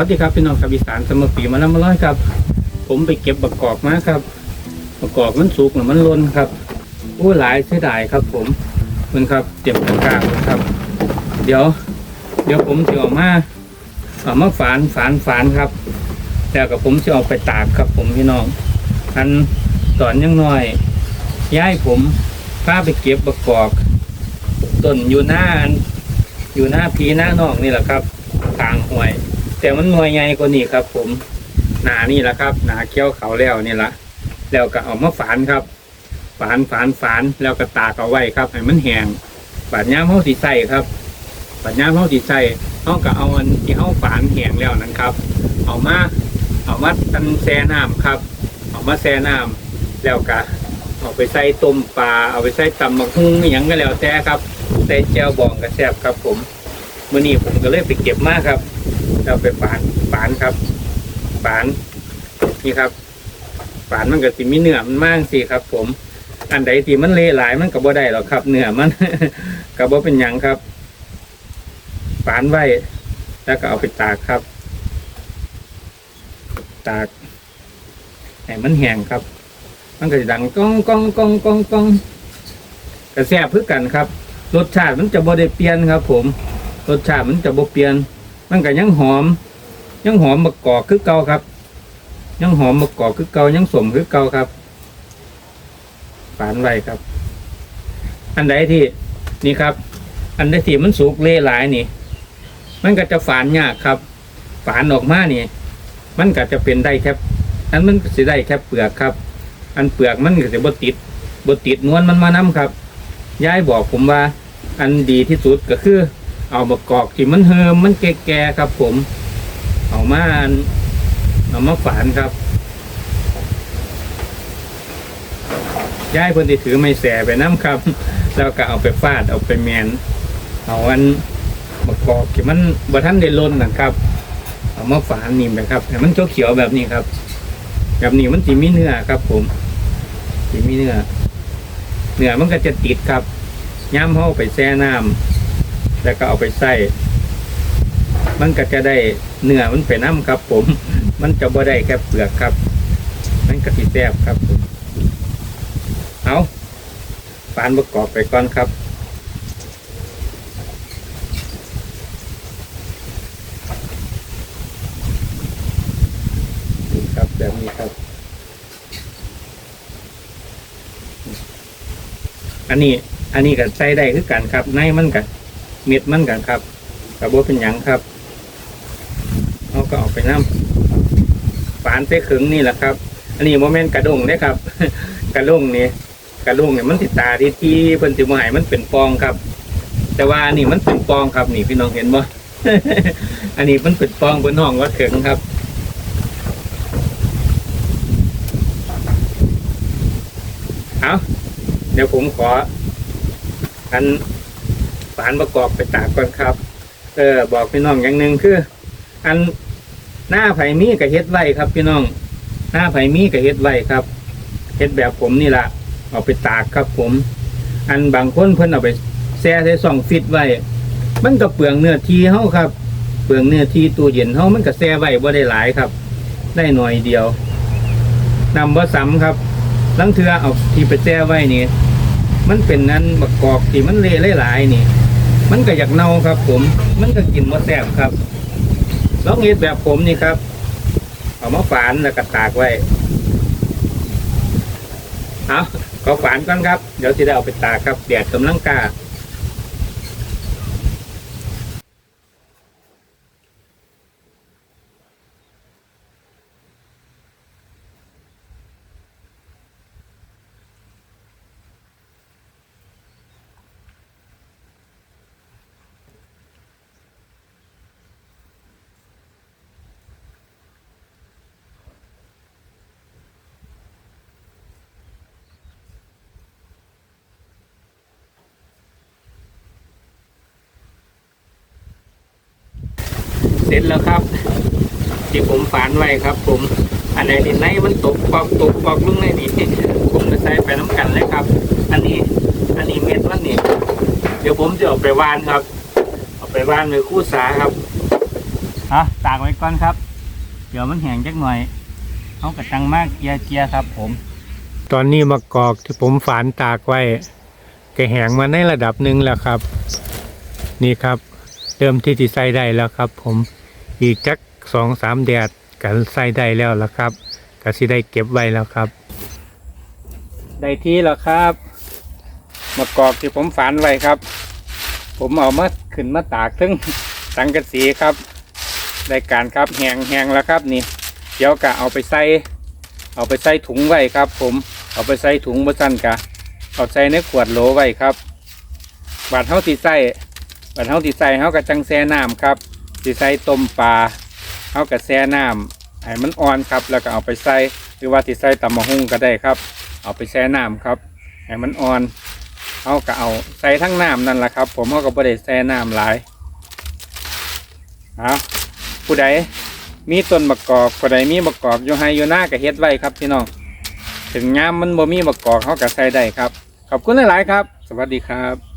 วัสดีครับพี่น้องครับอีสานสมปีมาแล้วมาร้อยครับ ผมไปเก็บบักกอกมาครับบักกอกมันสุกหรือมันล่นครับโอ้หลายเสียดายครับ ผมมันครับเจ็บกลางๆครับ เดี๋ยว เดี๋ยวผมจะออกมาเอามาฝานฝานฝานครับแต่กับผมจะเอาไปตากครับ ผมพี่น้องอันตอนยังน้อยย้ายผมพาไปเก็บบักกอกต้นอยู่หน้าอยู่หน้าพีหน้าน้องนี่แหละครับทางห่วย แต่มันหน่วยใหญ่กว่านี้ครับ ผมหนานี่แหละครับ หนาเขี้ยวเขาแล้วนี่ละแล้วก็เอามาฝานครับ ฝานฝานฝานแล้วก็ตากเอาไว้ครับให้มันแห้งบาดย่ามเฮาสิใส่ครับบาดย่ามเฮาสิใส่เฮาก็เอาอันที่เฮาฝานแห้งแล้วนั้นครับ เอามาเอามาตันแช่น้ำครับ เอามาแช่น้ำแล้วก็เอาไปใส่ต้มปลาเอาไปใส่ตำบักหุ่งอหย่างก็แล้วแต่ครับใส่แจ่วบองกระแซบครับผม มื่อนี้ผมก็เลยไปเก็บมากครับเราไปฝานฝานครับฝานนี่ครับฝานมันก็สิมีเนื้อมันมากสิครับ ผม อันใดที่มันเละหลายมันก็บ่ได้หรอกครับเนื้อมันก็บ่เป็นหยังครับฝานไว้แล้วก็เอาไปตากครับ ตากให้มันแห้งครับ มันก็จะดังก้องก้องก้องก้องก้องกระแซบพือกันครับ รสชาติมันจะบ่ได้เปลี่ยนครับ ผม รสชาติมันจะบ่เปลี่ยน มันก็ยังหอม ยังหอมมะกอกคือเก่าครับ ยังหอมมะกอกคือเก่ายังสมคือเก่าครับฝานไว้ครับ อันใดที่นี่ครับ อันใดที่มันสุกเละหลายนี่ มันก็จะฝานยากครับฝานออกมานี่ มันก็จะเป็นได้แค่อันมันสิได้แค่เปลือกครับ อันเปลือกมันก็จะบดติดบดติดนวลมันมานํครับยายบอกผมว่า อันดีที่สุดก็คือ เอามากอกที่มันเฮิมมันแก่ๆครับผมเอามาเอามาฝานครับยายเพิ่นที่ถือไม่แสไปน้ำครับ แล้วก็เอาไปฟาดเอาไปแมนเอาอันมากอกที่มันบ่ทันได้ล้นนะครับ เอามาฝานนี่แบบครับแต่มันเขียวๆแบบนี้ครับ แบบนี้มันสีมีเนื้อครับ ผมสีมีเนื้อเนื้อมันก็จะติดครับย่ำเข้าไปแช่น้ำ แล้วก็เอาไปใส่มันก็จะได้เนื้อมันไปน้ำครับผม มันจะบ่ได้แค่เปลือกครับ มันก็สิแซ่บครับผมเอาปานประกอบไปก่อนครับครับแบบนี้ครับ อันนี้ อันนี้ก็ใส่ได้คือกันครับในมันกัน เม็ดมันกันครับกระโบเป็นหยังครับเอาก็ออกไปน้ำฝานใส่ขึงนี่แหละครับ อันนี้โมเมนต์กระดงเนี่ยครับ กระดงนี่กระดงเนี่ยมันติดตาที่ที่เพิ่นสิบ่ให้มันเป็นฟองครับ แต่ว่าอันนี้มันเป็นฟองครับนี่พี่น้องเห็นบ่อันนี้มันเป็นฟองบนห้องว่าเขึงครับเอาเดี๋ยวผมขออัน ฝานประกอบไปตากก่อนครับ เออ บอกพี่น้องอย่างหนึ่งคือ อันหน้าไผ่มีกับเฮ็ดไว้ครับ พี่น้อง หน้าไผ่มีกับเฮ็ดไว้ครับเฮ็ดแบบผมนี่แหละเอาไปตากครับผม อันบางคนเพิ่นเอาไปแช่ใส่ซ่องฟิตไว้ มันก็เปลืองเนื้อทีเฮาครับ เปลืองเนื้อทีตู้เย็นเฮามันก็แช่ไว้บ่ได้หลายครับ ได้หน่อยเดียวนำบ่ซ้ำครับลังเทือเอาที่ไปแช่ไว้นี่ มันเป็นนั้นบักกอกที่มันเละหลายๆนี่ มันก็อยากเน่าครับ ผม มันก็กินว่าแซบครับลองเฮ็ดแบบผมนี่ครับ เอามาฝานแล้วก็ตากไว้เอาขอฝานก่อนครับ เดี๋ยวจะได้เอาไปตากครับแดดกำลังกา้า เสร็จแล้วครับ ที่ผมฝานไว้ครับ ผมอันไหนที่ในมันตกปอกตกปอกลงในนี่ผมจะใส่ไปน้ำกันเลยครับ อันนี้อันนี้เม็ดมันนี่เดี๋ยวผมจะเอาไปวานครับ เอาไปวานในคู่สาครับอะตากไว้ก่อนครับ เดี๋ยวมันแห้งจักหน่อยเอากระจังมากเจียเจียครับ ผม ตอนนี้มะกอกที่ผมฝานตากไว้ก็แห้งมาในระดับหนึ่งแล้วครับ นี่ครับ เริ่มที่จะใส่ได้แล้วครับ ผม อีกจักสองสามแดดกันใส่ได้แล้วละครับก็สิได้เก็บไว้แล้วครับ ได้ที่แล้วครับมะกอกที่ผมฝานไว้ครับ ผมเอามาขึ้นมาตากถึงสังกะสีครับได้การครับแหงแหงแล้วครับนี่ เดี๋ยวกะเอาไปใส่เอาไปใส่ถุงไว้ครับ ผมเอาไปใส่ถุงบะสั้นกะเอาใส่ในขวดโหลไว้ครับบาดเท่าที่ใส่บาดเท่าที่ใส่เท่ากับจังแช่น้ำครับ ที่ใส่ต้มปลาเท่ากับแช่น้ำให้มันอ่อนครับ แล้วก็เอาไปใส่หรือว่าที่ใส่ตำมะฮุ่งก็ได้ครับ เอาไปแช่น้ำครับให้มันอ่อนเอาก็เอาใส่ทั้งน้ำนั่นแหละครับ ผมเขาก็บ่ได้แช่น้ำหลายเอาผู้ใดมีต้นมะกอกผู้ใดมีมะกอกอยู่ให้อยู่หน้าก็เฮ็ดไว้ครับพี่น้องถึงงามมันบ่มีมะกอกเขาก็ใส่ได้ครับ ขอบคุณหลายๆครับ สวัสดีครับ